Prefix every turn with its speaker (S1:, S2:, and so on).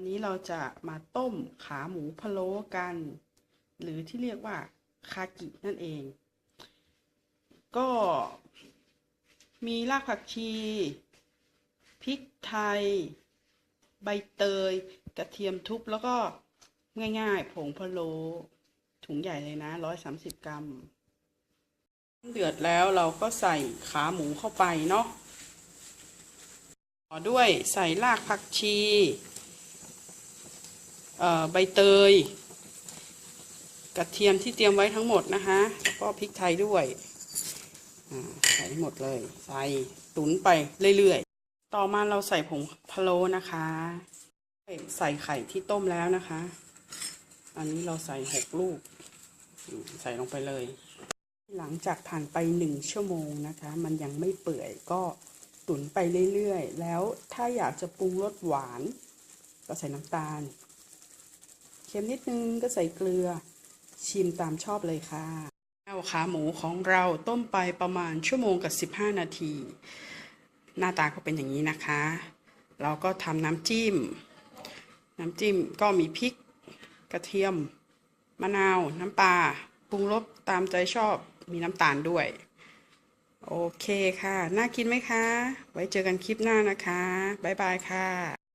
S1: วันนี้เราจะมาต้มขาหมูพะโล้กัน หรือที่เรียกว่าคากินั่นเอง ก็มีรากผักชีพริกไทย ใบเตย กระเทียมทุบแล้วก็ง่ายๆ ผงพะโล้ถุงใหญ่เลยนะร้อยสามสิบกรัม เดือดแล้วเราก็ใส่ขาหมูเข้าไปเนาะต่อด้วยใส่รากผักชี ใบเตย กระเทียมที่เตรียมไว้ทั้งหมดนะคะแล้วก็พริกไทยด้วยใส่หมดเลย ใส่ตุ๋นไปเรื่อยๆ ต่อมาเราใส่ผงพะโล้นะคะ ใส่ไข่ที่ต้มแล้วนะคะ อันนี้เราใส่หกลูก ใส่ลงไปเลย หลังจากผ่านไปหนึ่งชั่วโมงนะคะ มันยังไม่เปื่อยก็ตุ๋นไปเรื่อยๆ แล้วถ้าอยากจะปรุงรสหวาน ก็ใส่น้ำตาล เค็มนิดนึงก็ใส่เกลือ ชิมตามชอบเลยค่ะเอาขาหมูของเราต้มไปประมาณชั่วโมงกับ 15 นาที หน้าตาก็เป็นอย่างนี้นะคะ เราก็ทำน้ำจิ้ม น้ำจิ้มก็มีพริก กระเทียม มะนาว น้ำปลาปรุงรสตามใจชอบมีน้ำตาลด้วย โอเคค่ะ น่ากินไหมคะ ไว้เจอกันคลิปหน้านะคะ บ๊ายบายค่ะ